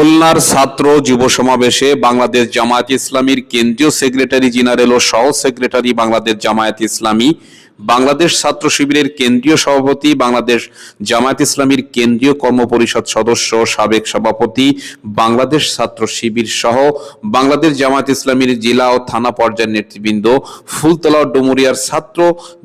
খুলনার ছাত্র যুব সমাবেশে বাংলাদেশ জামায়াত ইসলামীর কেন্দ্রীয় সেক্রেটারি জেনারেল ও সহ সেক্রেটারি বাংলাদেশ জামায়াত ইসলামী বাংলাদেশ ছাত্র শিবিরের কেন্দ্রীয় সভাপতি, বাংলাদেশ জামায়াত ইসলামীর কেন্দ্রীয় কর্মপরিষদ সদস্য, সাবেক সভাপতি, বাংলাদেশ ছাত্র শিবির সহ বাংলাদেশ জামায়াত ইসলামীর জেলা ও থানা পর্যায়ের নেতৃবৃন্দ, ফুলতলা ডুমুরিয়ার ছাত্র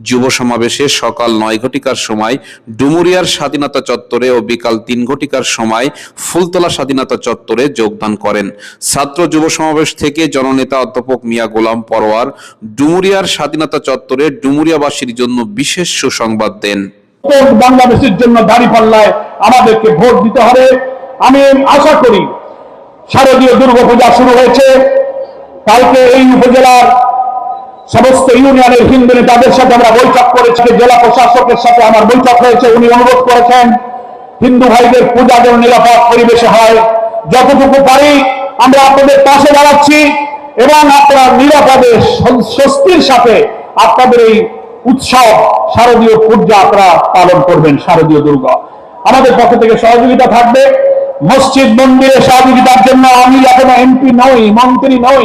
যুব সমাবেশে সকাল নয় ঘটিকার সময় ডুমুরিয়ার স্বাধীনতা চত্বরে ও বিকাল তিন ঘটিকার সময় ফুলতলা স্বাধীনতা চত্বরে যোগদান করেন। ছাত্র যুব সমাবেশ থেকে জননেতা অধ্যাপক মিয়া গোলাম পরোয়ার ডুমুরিয়ার স্বাধীনতা চত্বরে ডুমুরিয়াবাসীর জন্য বিশেষ সুসংবাদ দেন। বাংলাদেশের জন্য দাড়ি পাল্লায় আমাদেরকে ভোট দিতে হবে। আমি আশা করি শারদীয় দুর্গাপূজা শুরু হয়েছে। কালকে এই উপজেলার সমস্ত ইউনিয়নের হিন্দু নেতাদের সাথে আমরা বৈঠক করেছি জেলা প্রশাসকের সাথে আমার বৈঠক হয়েছে, উনি অনুরোধ করেছেন হিন্দু ভাইদের পূজা যেন নিরাপদ পরিবেশে হয়। যতটুকু পারি আমরা আপনাদের পাশে দাঁড়াচ্ছি এবং আপনারা নিরাপদে স্বস্তির সাথে আপনাদের এই উৎসব, শারদীয় পূজা আপনারা পালন করবেন শারদীয় দুর্গা। আমাদের পক্ষ থেকে সহযোগিতা থাকবে। মসজিদ, মন্দিরে সহযোগিতার জন্য আমি এখনও এমপি নই, মন্ত্রী নই,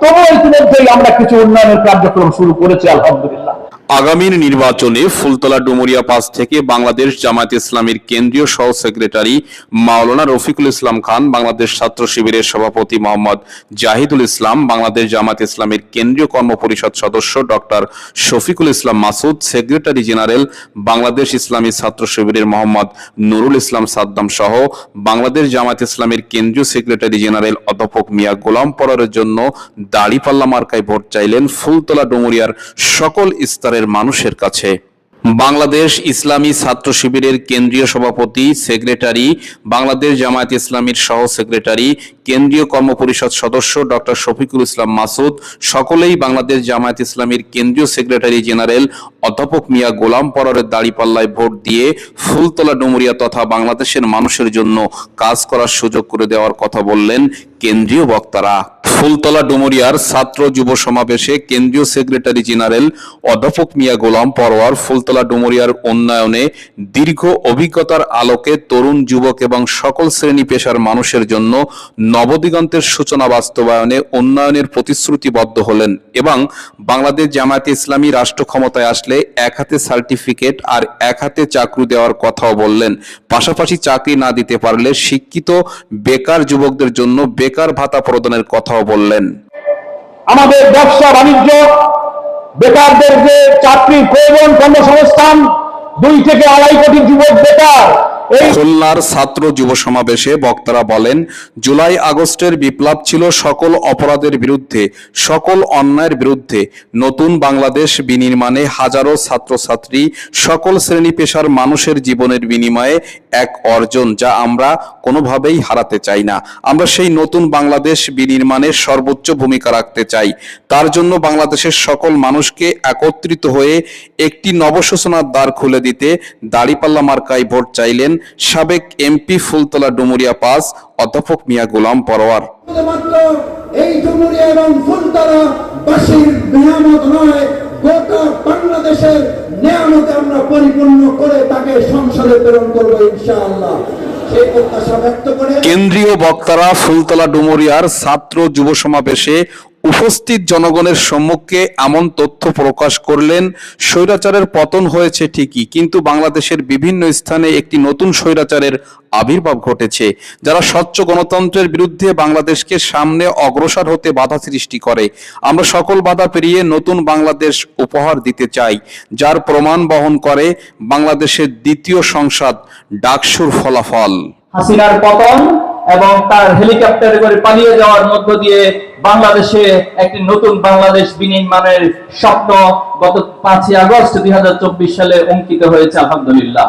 তবুও ইতিমধ্যেই আমরা কিছু উন্নয়নের কার্যক্রম শুরু করেছি, আলহামদুলিল্লাহ। আগামীর নির্বাচনে ফুলতলা ডুমুরিয়া পাস থেকে বাংলাদেশ জামায়াত ইসলামীর কেন্দ্রীয় সহ সেক্রেটারি মাওলানা রফিকুল ইসলাম খান, বাংলাদেশ ছাত্র শিবিরের সভাপতি মোহাম্মদ জাহিদুল ইসলাম, বাংলাদেশ জামায়াত ইসলামীর কেন্দ্রীয় কর্মপরিষদ সদস্য doctor Shafiqul Islam Masud, secretary general Bangladesh Islami Chhatra শিবিরের মোহাম্মদ নুরুল ইসলাম সাদ্দাম সহ বাংলাদেশ জামায়াত ইসলামের কেন্দ্রীয় সেক্রেটারি জেনারেল অধ্যাপক মিয়া গোলাম পরারের জন্য দাড়িপাল্লা মার্কায় ভোট চাইলেন ফুলতলা ডুমুরিয়ার সকল স্তরের মানুষের কাছে। বাংলাদেশ ইসলামী ছাত্র শিবিরের কেন্দ্রীয় সভাপতি, সেক্রেটারি, বাংলাদেশ জামায়াত ইসলামীর সহ সেক্রেটারি, কেন্দ্রীয় কর্মপরিষদ সদস্য ডক্টর শফিকুল ইসলাম মাসুদ, সকলেই বাংলাদেশ জামায়াত ইসলামীর কেন্দ্রীয় সেক্রেটারি জেনারেল অধ্যাপক মিয়া গোলাম পরারের দাড়িপাল্লায় ভোট দিয়ে ফুলতলা ডুমুরিয়া তথা বাংলাদেশের মানুষের জন্য কাজ করার সুযোগ করে দেওয়ার কথা বললেন কেন্দ্রীয় বক্তারা। ফুলতলা ডুমুরিয়ার ছাত্র যুব সমাবেশে কেন্দ্রীয় সেক্রেটারি জেনারেল অধ্যাপক মিয়া গোলাম পরোয়ার ফুলতলা ডুমুরিয়ার উন্নয়নে দীর্ঘ অভিজ্ঞতার আলোকে তরুণ যুবক এবং সকল শ্রেণি পেশার মানুষের জন্য নবদিগন্তের সূচনা বাস্তবায়নে উন্নয়নের প্রতিশ্রুতিবদ্ধ হলেন এবং বাংলাদেশ জামায়াতে ইসলামী রাষ্ট্র ক্ষমতায় আসলে এক হাতে সার্টিফিকেট আর এক হাতে চাকরি দেওয়ার কথাও বললেন। পাশাপাশি চাকরি না দিতে পারলে শিক্ষিত বেকার যুবকদের জন্য বেকার ভাতা প্রদানের কথাও বললেন, আমাদের ব্যবসা বাণিজ্য, বেকারদের যে চাকরির প্রয়োজন কর্মসংস্থান, দুই থেকে আড়াই কোটি যুবক বেকার। খুলনার ছাত্র যুব সমাবেশে বক্তারা বলেন, জুলাই আগস্টের বিপ্লব ছিল সকল অপরাধের বিরুদ্ধে, সকল অন্যায়ের বিরুদ্ধে। নতুন বাংলাদেশ বিনির্মাণে হাজারো ছাত্রছাত্রী, সকল শ্রেণি পেশার মানুষের জীবনের বিনিময়ে এক অর্জন যা আমরা কোনোভাবেই হারাতে চাই না। আমরা সেই নতুন বাংলাদেশ বিনির্মাণে সর্বোচ্চ ভূমিকা রাখতে চাই। তার জন্য বাংলাদেশের সকল মানুষকে একত্রিত হয়ে একটি নবসূচনার দ্বার খুলে দিতে দাড়িপাল্লা মার্কায় ভোট চাইলেন সাবেক এমপি ফুলতলা ডুমুরিয়া পাস অধ্যাপক মিয়া গোলাম পরোয়ার। এই ডুমুরিয়া এবং ফুলতলা বাসীর নিয়ামত নয় গোটা বাংলাদেশের নিয়ামতে আমরা পরিপূর্ণ করে তাকে সংসদে প্রেরণ করব ইনশাআল্লাহ। কেন্দ্রীয় বক্তারা ফুলতলা ডুমুরিয়ার ছাত্র যুব সমাবেশে উপস্থিত জনগণের সম্মুখে এমন তথ্য প্রকাশ করলেন, স্বৈরাচারের পতন হয়েছে ঠিকই, কিন্তু বাংলাদেশের বিভিন্ন স্থানে একটি নতুন স্বৈরাচারের আবির্ভাব ঘটেছে, যারা স্বচ্ছ গণতন্ত্রের বিরুদ্ধে বাংলাদেশকে সামনে অগ্রসর হতে বাধা সৃষ্টি করে। আমরা সকল বাধা পেরিয়ে নতুন বাংলাদেশ উপহার দিতে চাই, যার প্রমাণ বহন করে বাংলাদেশের দ্বিতীয় সংসদ ডাকসুর ফলাফল। হাসিনার পতন এবং তার হেলিকপ্টারে করে পালিয়ে যাওয়ার মধ্য দিয়ে বাংলাদেশে একটি নতুন বাংলাদেশ বিনির্মাণের স্বপ্ন গত পাঁচই আগস্ট দুই হাজার চব্বিশ সালে অঙ্কিত হয়েছে, আলহামদুলিল্লাহ।